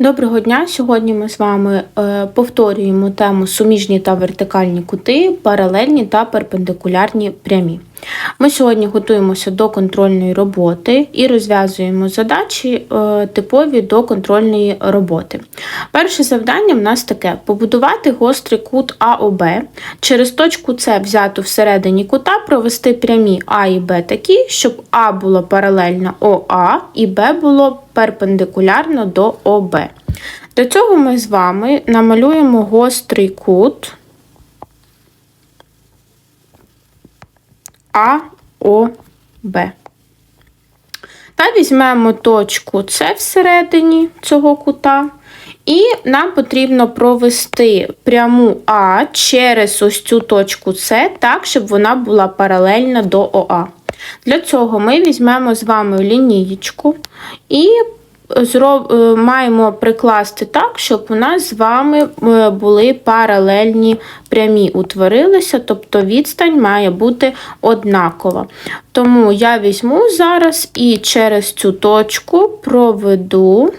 Доброго дня! Сьогодні ми з вами е, повторюємо тему суміжні та вертикальні кути, паралельні та перпендикулярні прямі. Ми сьогодні готуємося до контрольної роботи і розв'язуємо задачі е, типові до контрольної роботи. Перше завдання в нас таке: побудувати гострий кут АОБ, через точку С взяту всередині кута провести прямі А і Б такі, щоб А було паралельно ОА і Б було перпендикулярно до ОБ. Для цього ми з вами намалюємо гострий кут АОБ. Та візьмемо точку С всередині цього кута. І нам потрібно провести пряму А через ось цю точку С, так, щоб вона була паралельна до ОА. Для цього ми візьмемо з вами лінієчку і маємо прикласти так, щоб у нас з вами е, були паралельні прямі утворилися, тобто відстань має бути однакова. Тому я візьму зараз і через цю точку проведу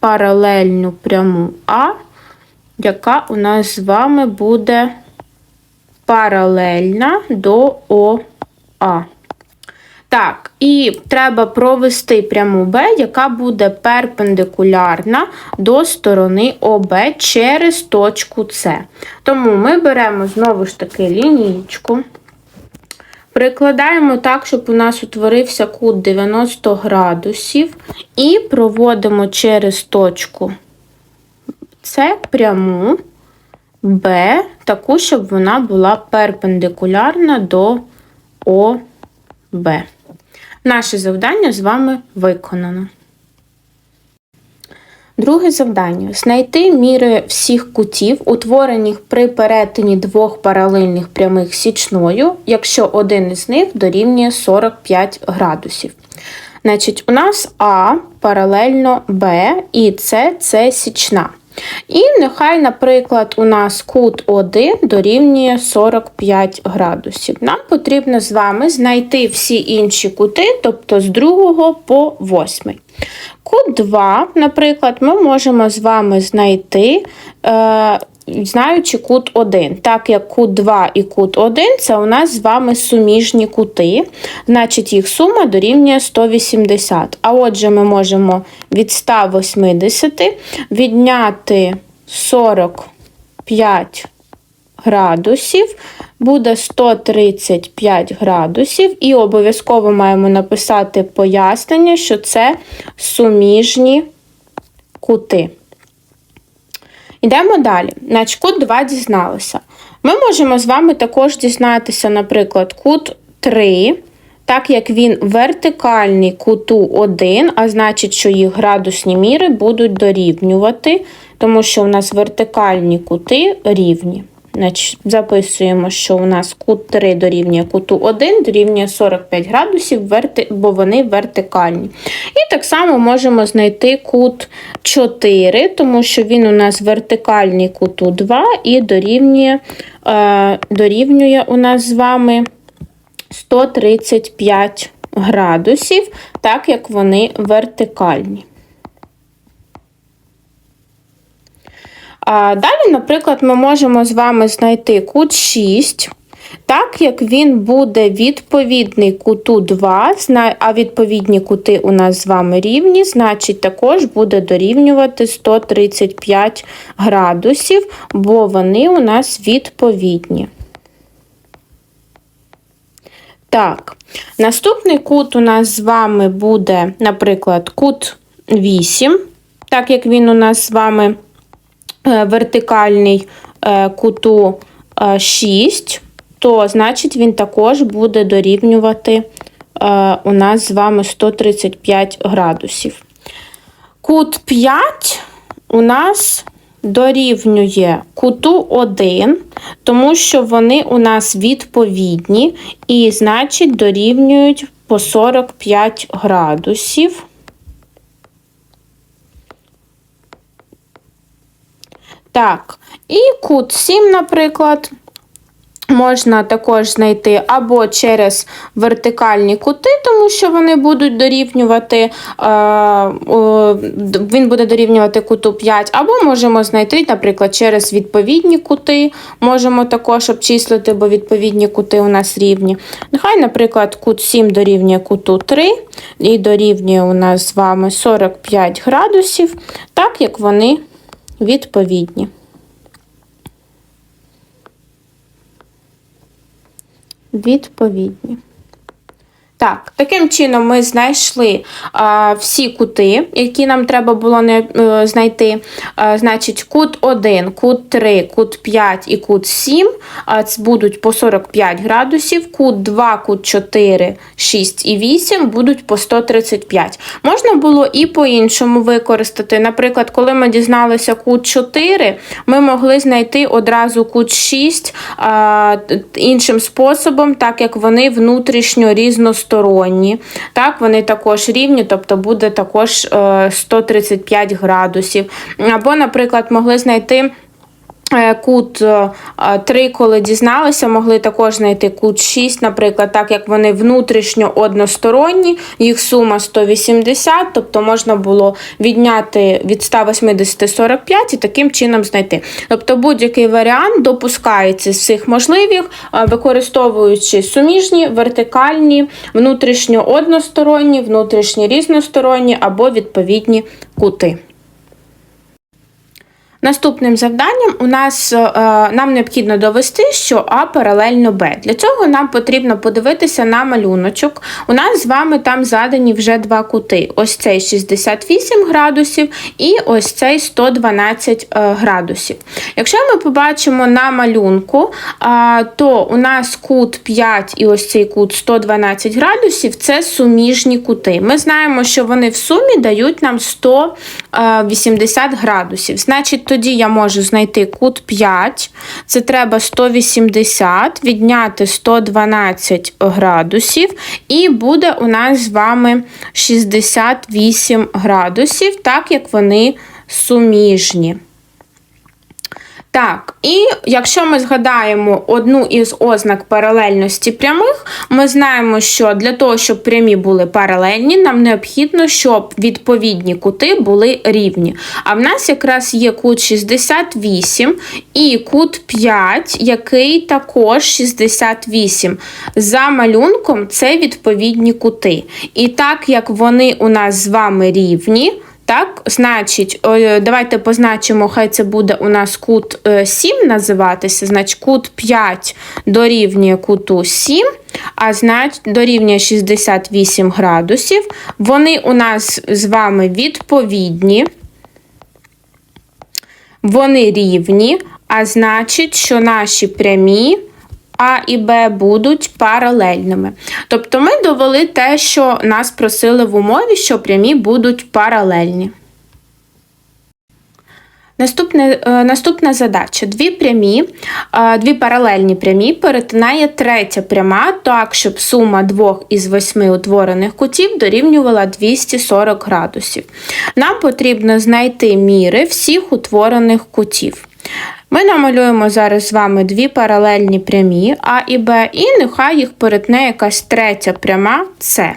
паралельну пряму А, яка у нас з вами буде паралельна до ОА. Так, і треба провести пряму Б, яка буде перпендикулярна до сторони ОБ через точку С. Тому ми беремо знову ж таки лінійку, прикладаємо так, щоб у нас утворився кут 90 градусів, і проводимо через точку С пряму Б, таку, щоб вона була перпендикулярна до ОБ. Наше завдання з вами виконано. Друге завдання знайти міри всіх кутів, утворених при перетині двох паралельних прямих січною, якщо один із них дорівнює 45 градусів. Значить, у нас А паралельно Б і С це січна. І нехай, наприклад, у нас кут 1 дорівнює 45 градусів. Нам потрібно з вами знайти всі інші кути, тобто з 2 по 8. Кут 2, наприклад, ми можемо з вами знайти. Е, Знаючи кут 1, так як кут 2 і кут 1 це у нас з вами суміжні кути, значить їх сума дорівнює 180. А отже, ми можемо від 180 відняти 45 градусів, буде 135 градусів, і обов'язково маємо написати пояснення, що це суміжні кути. Йдемо далі. Значить, кут 2 дізналися. Ми можемо з вами також дізнатися, наприклад, кут 3, так як він вертикальний куту 1, а значить, що їх градусні міри будуть дорівнювати, тому що у нас вертикальні кути рівні. Значить, Записуємо, що у нас кут 3 дорівнює куту 1, дорівнює 45 градусів, бо вони вертикальні. І так само можемо знайти кут 4, тому що він у нас вертикальний куту 2 і дорівнює, е, дорівнює у нас з вами 135 градусів, так як вони вертикальні. Далі, наприклад, ми можемо з вами знайти кут 6. Так як він буде відповідний куту 2, а відповідні кути у нас з вами рівні, значить також буде дорівнювати 135 градусів, бо вони у нас відповідні. Так, наступний кут у нас з вами буде, наприклад, кут 8, так як він у нас з вами. Е, вертикальний е, куту 6, е, то значить він також буде дорівнювати у нас з вами 135 градусів. Кут 5 у нас дорівнює куту 1, тому що вони у нас відповідні, і, значить, дорівнюють по 45 градусів. Так, і кут 7, наприклад, Можна також знайти або через вертикальні кути, тому що вони будуть дорівнювати, е, він буде дорівнювати куту 5, або можемо знайти, наприклад, через відповідні кути, можемо також обчислити, бо відповідні кути у нас рівні. Нехай, наприклад, кут 7 дорівнює куту 3 і дорівнює у нас з вами 45 градусів, так як вони відповідні. відповідні. Так, таким чином ми знайшли а, всі кути, які нам треба було не, е, знайти. А, значить, кут 1, кут 3, кут 5 і кут 7 а, будуть по 45 градусів, кут 2, кут 4, 6 і 8 будуть по 135. Можна було і по-іншому використати. Наприклад, коли ми дізналися кут 4, ми могли знайти одразу кут 6 а, іншим способом, так як вони внутрішньо різносторонні односторонні. Так, Вони також рівні, тобто буде також 135 е, градусів. Або, наприклад, могли знайти. Е, кут 3, е, коли дізналися, могли також знайти кут 6, наприклад, так як вони внутрішньо односторонні, їх сума 180, тобто можна було відняти від 180 45 і таким чином знайти. Тобто будь-який варіант допускається з всіх можливих, е, використовуючи суміжні, вертикальні, внутрішньо односторонні, внутрішні різносторонні або відповідні кути. Наступним завданням у нас е, нам необхідно довести, що А паралельно Б. Для цього нам потрібно подивитися на малюночок. У нас з вами там задані вже два кути: ось цей 68 градусів і ось цей 112 е, градусів. Якщо ми побачимо на малюнку, е, то у нас кут 5 і ось цей кут 112 градусів це суміжні кути. Ми знаємо, що вони в сумі дають нам 180 градусів. Значить, тоді я можу знайти кут 5, це треба 180, відняти 112 градусів, і буде у нас з вами 68 градусів, так як вони суміжні. Так, і якщо ми згадаємо одну із ознак паралельності прямих, ми знаємо, що для того, щоб прямі були паралельні, нам необхідно, щоб відповідні кути були рівні. А в нас якраз є кут 68 і кут 5, який також 68. За малюнком це відповідні кути. І так як вони у нас з вами рівні, так, значить, давайте позначимо, хай це буде у нас кут 7 е, називатися, значить кут 5 дорівнює куту 7, а значить дорівнює 68 градусів. Вони у нас з вами відповідні, вони рівні, а значить, що наші прямі а і Б будуть паралельними. Тобто ми довели те, що нас просили в умові, що прямі будуть паралельні. Наступне, е, Наступна задача: дві прямі, е, дві паралельні прямі перетинає третя пряма, так, щоб сума двох із восьми утворених кутів дорівнювала 240 градусів. Нам потрібно знайти міри всіх утворених кутів. Ми намалюємо зараз з вами дві паралельні прямі А і Б, і нехай їх перетне якась третя пряма С.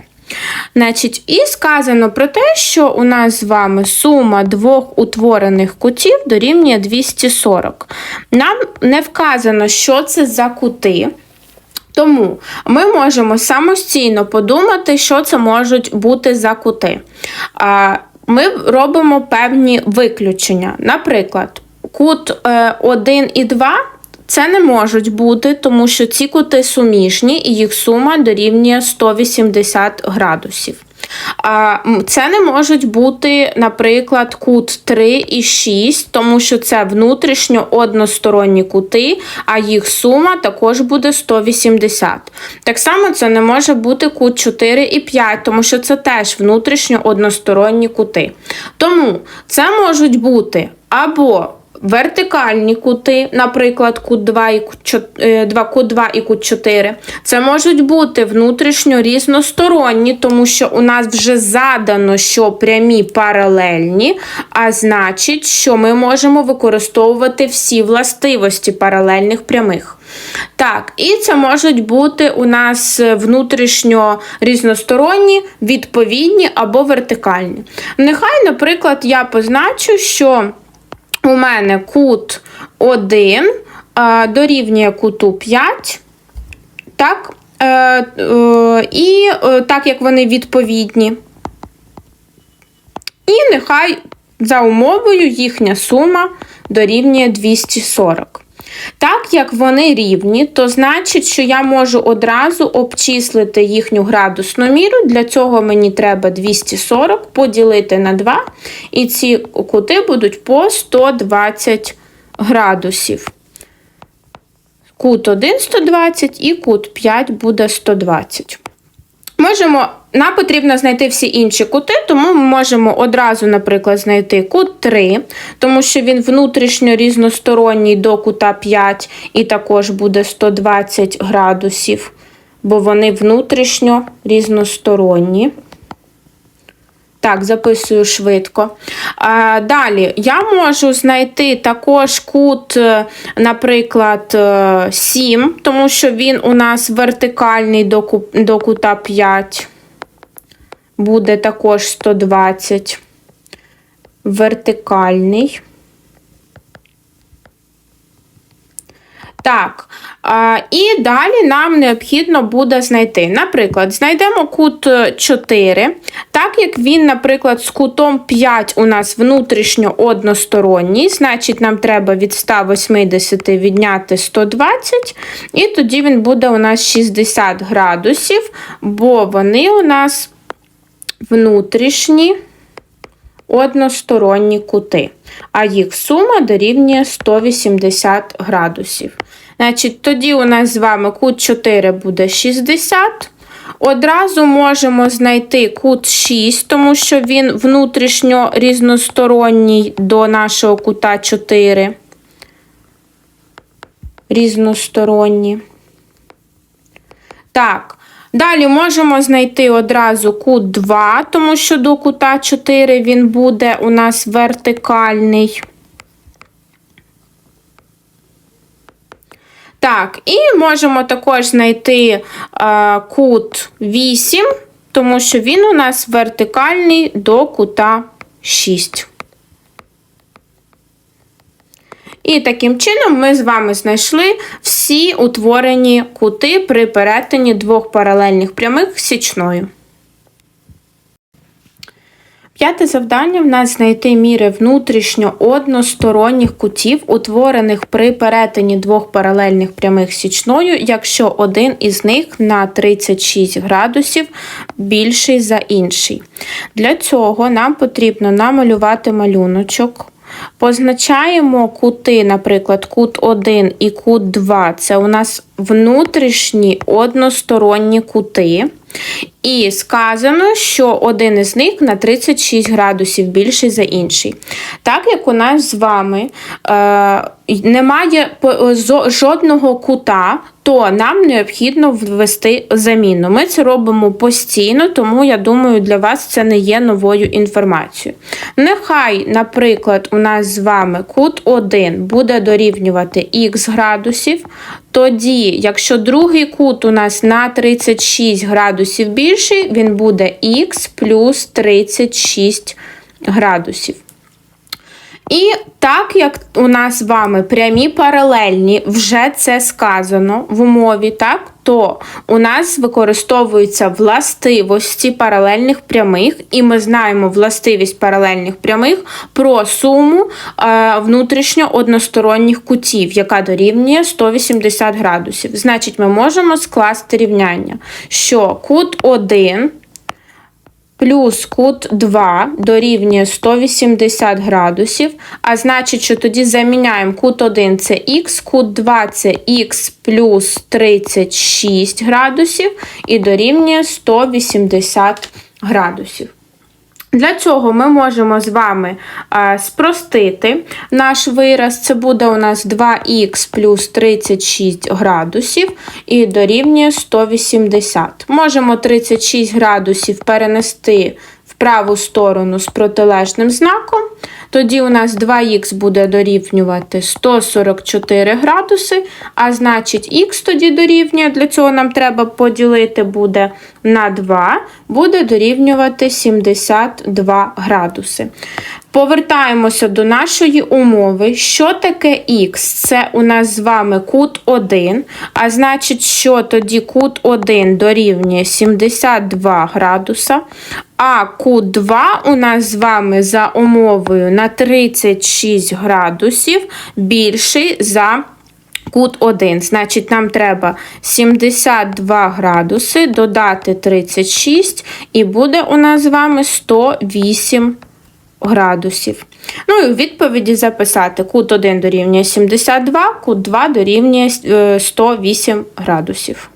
Значить, І сказано про те, що у нас з вами сума двох утворених кутів дорівнює 240. Нам не вказано, що це за кути. Тому ми можемо самостійно подумати, що це можуть бути за кути. Ми робимо певні виключення. Наприклад, кут 1 е, і 2 це не можуть бути, тому що ці кути суміжні і їх сума дорівнює 180 градусів. Це не можуть бути, наприклад, кут 3 і 6, тому що це внутрішньо односторонні кути, а їх сума також буде 180. Так само це не може бути кут 4 і 5, тому що це теж внутрішньо односторонні кути. Тому це можуть бути або Вертикальні кути, наприклад, кут 2 і кут 4, 2, кут 2 і кут 4. Це можуть бути внутрішньо різносторонні, тому що у нас вже задано, що прямі паралельні, а значить, що ми можемо використовувати всі властивості паралельних прямих. Так, і це можуть бути у нас внутрішньо різносторонні, відповідні або вертикальні. Нехай, наприклад, я позначу, що у мене кут 1 е, дорівнює куту 5. Так, е, е, і е, так як вони відповідні. І нехай за умовою їхня сума дорівнює 240. Так як вони рівні, то значить, що я можу одразу обчислити їхню градусну міру. Для цього мені треба 240 поділити на 2, і ці кути будуть по 120 градусів. Кут 1 120 і кут 5 буде 120. Можемо, нам потрібно знайти всі інші кути, тому ми можемо одразу, наприклад, знайти кут 3, тому що він внутрішньо різносторонній до кута 5, і також буде 120 градусів, бо вони внутрішньо різносторонні. Так, записую швидко. А, Далі я можу знайти також кут, е, наприклад, е, 7, тому що він у нас вертикальний до кута 5. Буде також 120. Вертикальний. Так, і далі нам необхідно буде знайти. Наприклад, знайдемо кут е, 4, так як він, наприклад, з кутом 5 у нас внутрішньо односторонній, значить, нам треба від 180 відняти 120, і тоді він буде у нас 60 градусів, бо вони у нас внутрішні односторонні кути, а їх сума дорівнює 180 градусів. Значить, тоді у нас з вами кут 4 буде 60. Одразу можемо знайти кут 6, тому що він внутрішньо різносторонній до нашого кута 4. Різносторонні. Так, далі можемо знайти одразу кут 2, тому що до кута 4 він буде у нас вертикальний. Так, і можемо також знайти е, кут 8, тому що він у нас вертикальний до кута 6. І таким чином ми з вами знайшли всі утворені кути при перетині двох паралельних прямих січною. П'яте завдання в нас знайти міри внутрішньо односторонніх кутів, утворених при перетині двох паралельних прямих січною, якщо один із них на 36 градусів більший за інший. Для цього нам потрібно намалювати малюночок. Позначаємо кути, наприклад, кут 1 і кут 2 це у нас внутрішні односторонні кути. І сказано, що один із них на 36 градусів більший за інший. Так як у нас з вами е, немає жодного кута, то нам необхідно ввести заміну. Ми це робимо постійно, тому я думаю, для вас це не є новою інформацією. Нехай, наприклад, у нас з вами кут 1 буде дорівнювати х градусів. Тоді, якщо другий кут у нас на 36 градусів більший, він буде х плюс 36 градусів. І так як у нас з вами прямі паралельні, вже це сказано в умові, так, то у нас використовуються властивості паралельних прямих, і ми знаємо властивість паралельних прямих про суму е, внутрішньо односторонніх кутів, яка дорівнює 180 градусів. Значить, ми можемо скласти рівняння, що кут 1 плюс кут 2 дорівнює 180 градусів, а значить, що тоді заміняємо кут 1 це х, кут 2 це х плюс 36 градусів і дорівнює 180 градусів. Для цього ми можемо з вами е, спростити наш вираз. Це буде у нас 2х плюс 36 градусів і дорівнює 180. Можемо 36 градусів перенести в праву сторону з протилежним знаком. Тоді у нас 2х буде дорівнювати 144 градуси, а значить х тоді дорівнює, для цього нам треба поділити буде на 2, буде дорівнювати 72 градуси. Повертаємося до нашої умови. Що таке х? Це у нас з вами кут 1, а значить, що тоді кут 1 дорівнює 72 градуса, а кут 2 у нас з вами за умовою на 36 градусів більший за кут 1. Значить, нам треба 72 градуси додати 36, і буде у нас з вами 108 градусів. Ну і у відповіді записати кут 1 дорівнює 72, кут 2 дорівнює е, 108 градусів.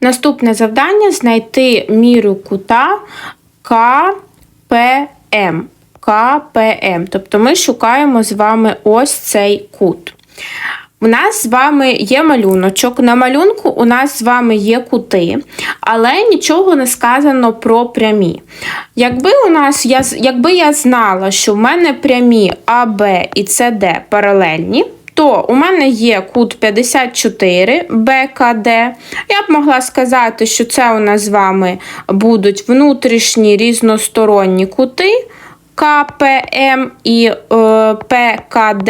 Наступне завдання знайти міру кута КПМ. КПМ. Тобто ми шукаємо з вами ось цей кут. У нас з вами є малюночок. На малюнку у нас з вами є кути, але нічого не сказано про прямі. Якби у нас, я, якби я знала, що в мене прямі АБ і СД паралельні, то у мене є кут 54 БКД. Я б могла сказати, що це у нас з вами будуть внутрішні різносторонні кути. КПМ і е, ПКД.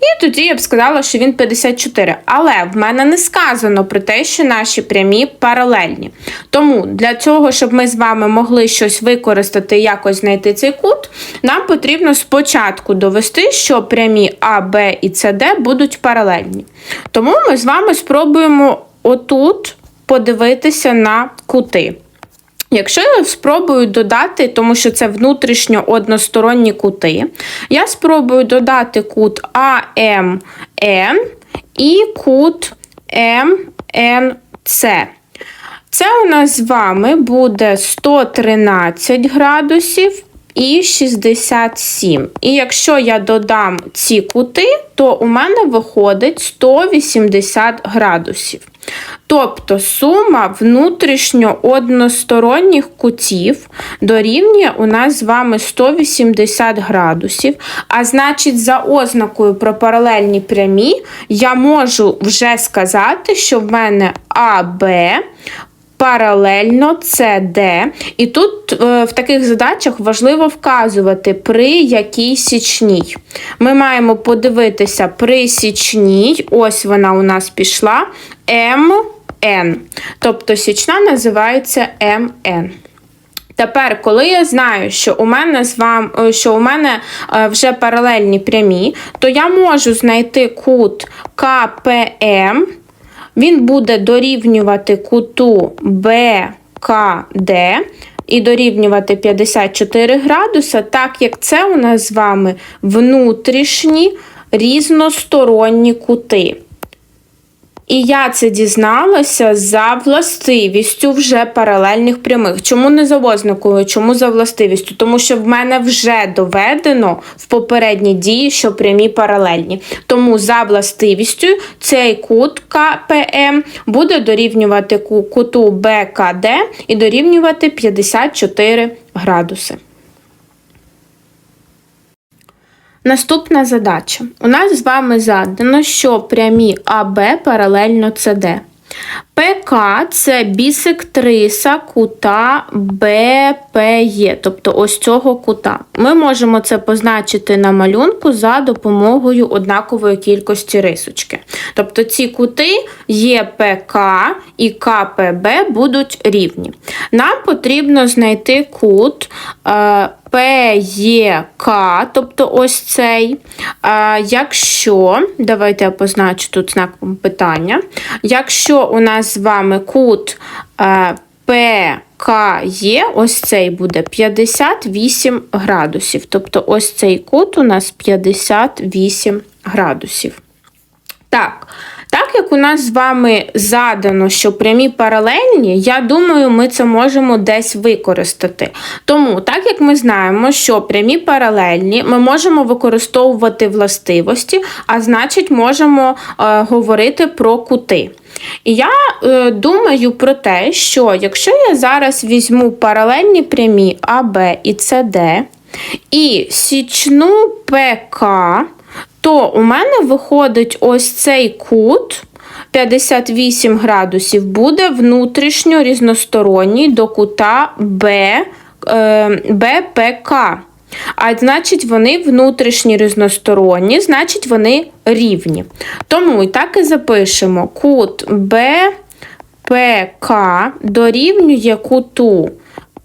І тоді я б сказала, що він 54. Але в мене не сказано про те, що наші прямі паралельні. Тому для цього, щоб ми з вами могли щось використати, якось знайти цей кут, нам потрібно спочатку довести, що прямі А, Б і СД будуть паралельні. Тому ми з вами спробуємо отут подивитися на кути. Якщо я спробую додати, тому що це внутрішньо односторонні кути, я спробую додати кут АМН і кут МНЦ. Це у нас з вами буде 113 градусів і 67. І якщо я додам ці кути, то у мене виходить 180 градусів. Тобто сума внутрішньо односторонніх кутів дорівнює у нас з вами 180 градусів. А значить, за ознакою про паралельні прямі я можу вже сказати, що в мене АБ паралельно CD. І тут е, в таких задачах важливо вказувати, при якій січній. Ми маємо подивитися при січній, ось вона у нас пішла, МН. Тобто січна називається МН. Тепер, коли я знаю, що у мене з вами, е, що у мене е, вже паралельні прямі, то я можу знайти кут КПМ він буде дорівнювати куту БКД і дорівнювати 54 градуса, так як це у нас з вами внутрішні різносторонні кути. І я це дізналася за властивістю вже паралельних прямих. Чому не за ознакою, чому за властивістю? Тому що в мене вже доведено в попередній дії, що прямі паралельні. Тому за властивістю цей кут КПМ буде дорівнювати куту БКД і дорівнювати 54 градуси. Наступна задача. У нас з вами задано, що прямі АБ паралельно СД. ПК це бісектриса кута БПЄ, тобто ось цього кута. Ми можемо це позначити на малюнку за допомогою однакової кількості рисочки. Тобто ці кути ЄПК і КПБ будуть рівні. Нам потрібно знайти кут. Е, ПЄК, тобто ось цей. А, Якщо, давайте я позначу тут знаком питання. Якщо у нас з вами кут ПКЄ, ось цей буде 58 градусів. Тобто ось цей кут у нас 58 градусів. Так. Так як у нас з вами задано, що прямі паралельні, я думаю, ми це можемо десь використати. Тому, так як ми знаємо, що прямі паралельні, ми можемо використовувати властивості, а значить, можемо е, говорити про кути. І я е, думаю про те, що якщо я зараз візьму паралельні прямі АБ і СД, і січну ПК, то у мене виходить ось цей кут 58 градусів буде внутрішньо різносторонній до кута Б, е, БПК. А значить, вони внутрішні різносторонні, значить, вони рівні. Тому і так і запишемо кут БПК дорівнює куту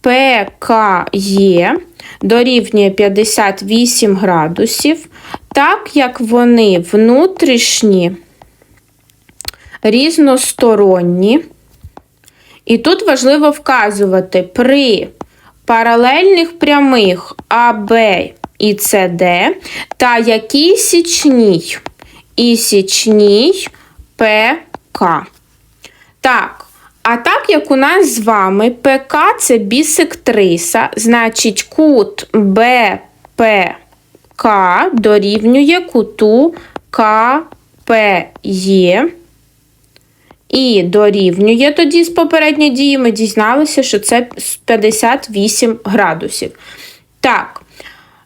ПКЄ дорівнює 58 градусів, так як вони внутрішні різносторонні. І тут важливо вказувати при паралельних прямих АБ і СД та якій січній і січній ПК. Так, а так як у нас з вами ПК це бісектриса, значить кут БПК дорівнює куту КПЄ. І дорівнює тоді з попередньої дії, ми дізналися, що це 58 градусів. Так,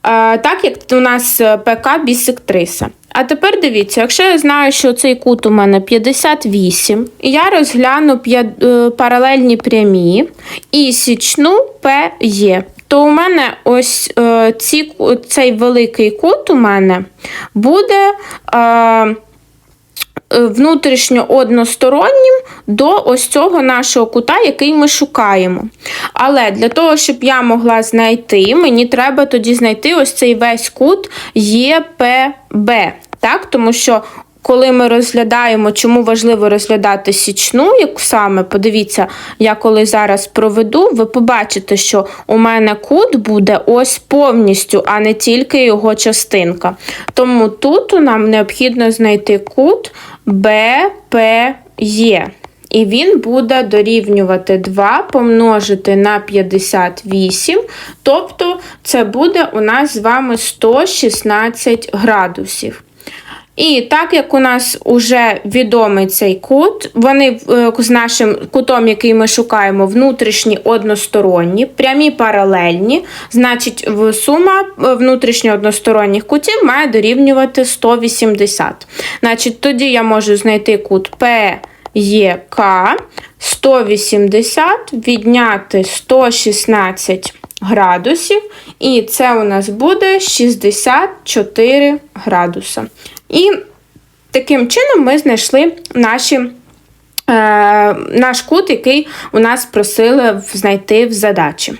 е, так як у нас ПК бісектриса. А тепер дивіться, якщо я знаю, що цей кут у мене 58, і я розгляну е, паралельні прямі і січну ПЄ, то у мене ось е, ці, цей великий кут у мене буде. Е, внутрішньо одностороннім до ось цього нашого кута, який ми шукаємо. Але для того, щоб я могла знайти, мені треба тоді знайти ось цей весь кут ЄПБ. Так? Тому що коли ми розглядаємо, чому важливо розглядати січну, як саме, подивіться, я коли зараз проведу, ви побачите, що у мене кут буде ось повністю, а не тільки його частинка. Тому тут нам необхідно знайти кут БПЄ. І він буде дорівнювати 2 помножити на 58, тобто це буде у нас з вами 116 градусів. І так як у нас вже відомий цей кут, вони е, з нашим кутом, який ми шукаємо, внутрішні односторонні, прямі паралельні, значить, сума е, внутрішньо односторонніх кутів має дорівнювати 180. Значить, Тоді я можу знайти кут ПЄК 180, відняти 116 градусів, і це у нас буде 64 градуса. І таким чином ми знайшли наші. Е, наш кут, який у нас просили знайти в задачі.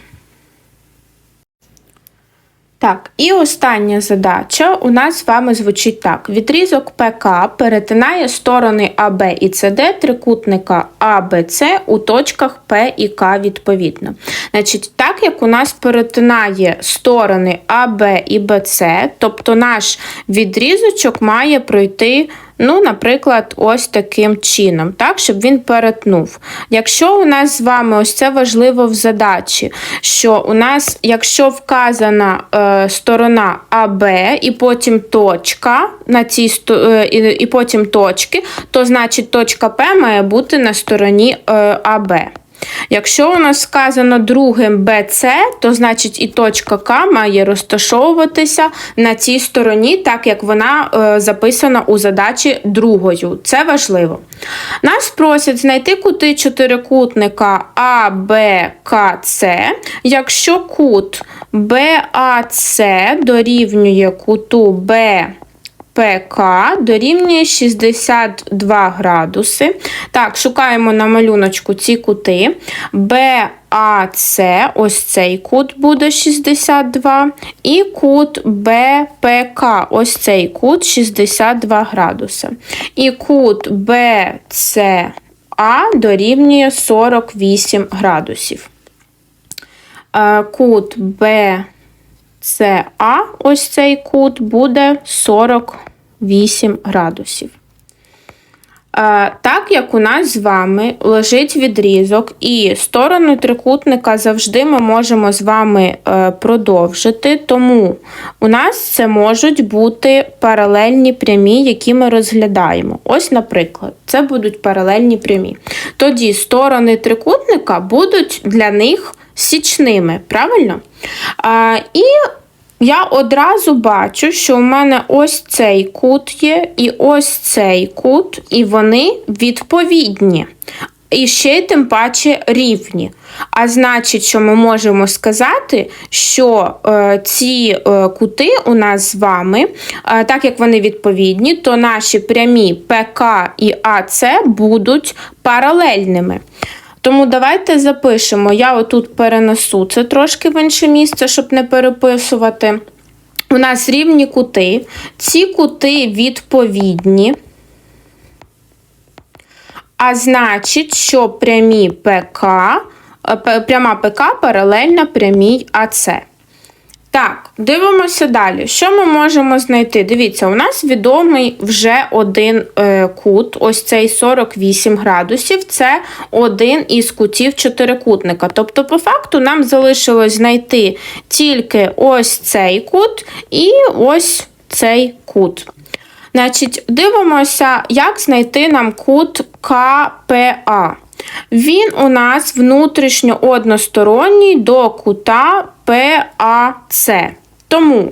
Так, і остання задача у нас з вами звучить так: відрізок ПК перетинає сторони АБ і СД трикутника АБЦ у точках П і К відповідно. Значить, Так як у нас перетинає сторони АБ і БЦ, тобто наш відрізочок має пройти Ну, наприклад, ось таким чином, так, щоб він перетнув. Якщо у нас з вами ось це важливо в задачі, що у нас, якщо вказана е, сторона АБ і потім точка на цій е, і, потім точки, то значить точка П має бути на стороні е, АБ. Якщо у нас сказано другим BC, то значить і точка К має розташовуватися на цій стороні, так як вона е, записана у задачі другою. Це важливо. Нас просять знайти кути чотирикутника С. Якщо кут БАЦ дорівнює куту Б. ПК дорівнює 62 градуси. Так, шукаємо на малюночку ці кути. БАЦ, ось цей кут буде 62. І кут БПК, ось цей кут 62 градуси. І кут БЦА дорівнює 48 градусів. Е, кут Б. Це А, ось цей кут, буде 48 градусів. Так як у нас з вами лежить відрізок, і сторону трикутника завжди ми можемо з вами е, продовжити, тому у нас це можуть бути паралельні прямі, які ми розглядаємо. Ось, наприклад, це будуть паралельні прямі. Тоді сторони трикутника будуть для них січними, правильно? І я одразу бачу, що у мене ось цей кут є, і ось цей кут, і вони відповідні. І ще й тим паче рівні. А значить, що ми можемо сказати, що е, ці е, кути у нас з вами, е, так як вони відповідні, то наші прямі ПК і АЦ будуть паралельними. Тому давайте запишемо. Я отут перенесу це трошки в інше місце, щоб не переписувати. У нас рівні кути. Ці кути відповідні. А значить, що прямі ПК, е, пряма ПК паралельна прямій АЦ. Так, дивимося далі. Що ми можемо знайти? Дивіться, у нас відомий вже один е, кут, ось цей 48 градусів, це один із кутів чотирикутника. Тобто, по факту, нам залишилось знайти тільки ось цей кут і ось цей кут. Значить, дивимося, як знайти нам кут КПА. Він у нас внутрішньо односторонній до кута ПАЦ. Тому,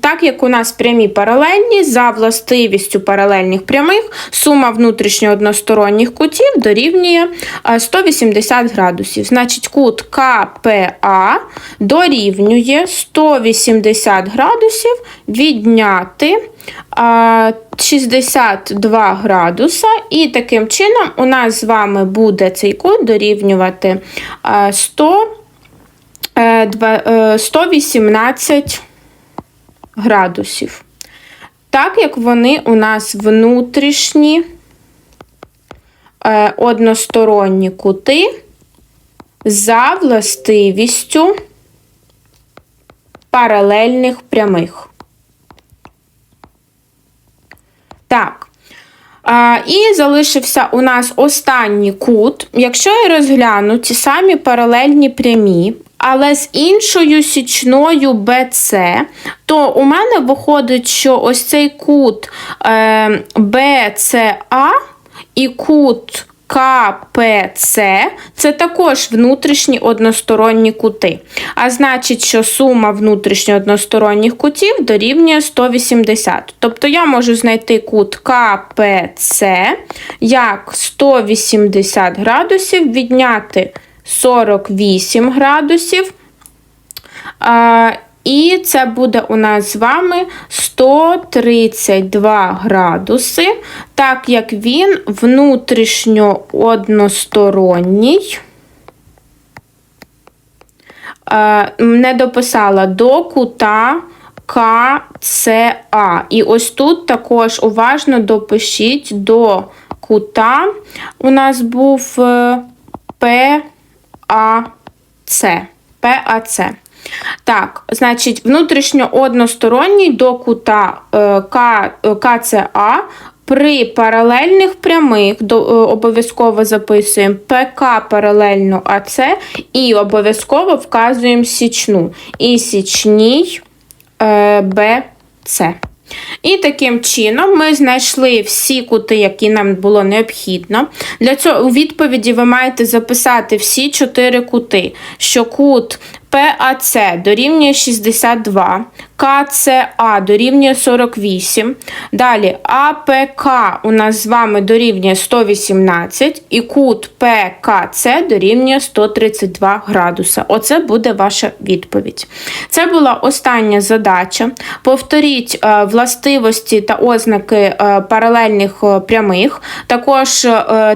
так як у нас прямі паралельні, за властивістю паралельних прямих, сума внутрішньо односторонніх кутів дорівнює е, 180 градусів. Значить, кут КПА дорівнює 180 градусів відняти 62 градуса, і таким чином у нас з вами буде цей кут дорівнювати а, 100, е, два- е, 118 градусів. Так як вони у нас внутрішні е, односторонні кути за властивістю паралельних прямих. Так. А, і залишився у нас останній кут. Якщо я розгляну ті самі паралельні прямі, але з іншою січною BC, то у мене виходить, що ось цей кут е, BCA і кут КПЦ це також внутрішні односторонні кути. А значить, що сума внутрішньо односторонніх кутів дорівнює 180. Тобто я можу знайти кут КПЦ як 180 градусів, відняти 48 градусів. І це буде у нас з вами 132 градуси, так як він внутрішньо односторонній. Не дописала до кута КЦА. І ось тут також уважно допишіть до кута. У нас був е, ПАЦ. ПАЦ. Так, значить, внутрішньо односторонній до кута е, К, е, КЦА при паралельних прямих е, обов'язково записуємо ПК паралельно АЦ і обов'язково вказуємо січну. І січній БЦ. І таким чином ми знайшли всі кути, які нам було необхідно. Для цього у відповіді ви маєте записати всі чотири кути, що кут ПАЦ дорівнює 62, КЦА дорівнює 48. Далі АПК у нас з вами дорівнює 118, і кут ПКЦ дорівнює 132 градуса. Оце буде ваша відповідь. Це була остання задача. Повторіть е, властивості та ознаки е, паралельних е, прямих, також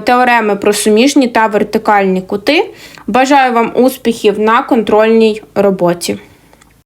теореми про суміжні та вертикальні кути. Бажаю вам успіхів на контрольній роботі.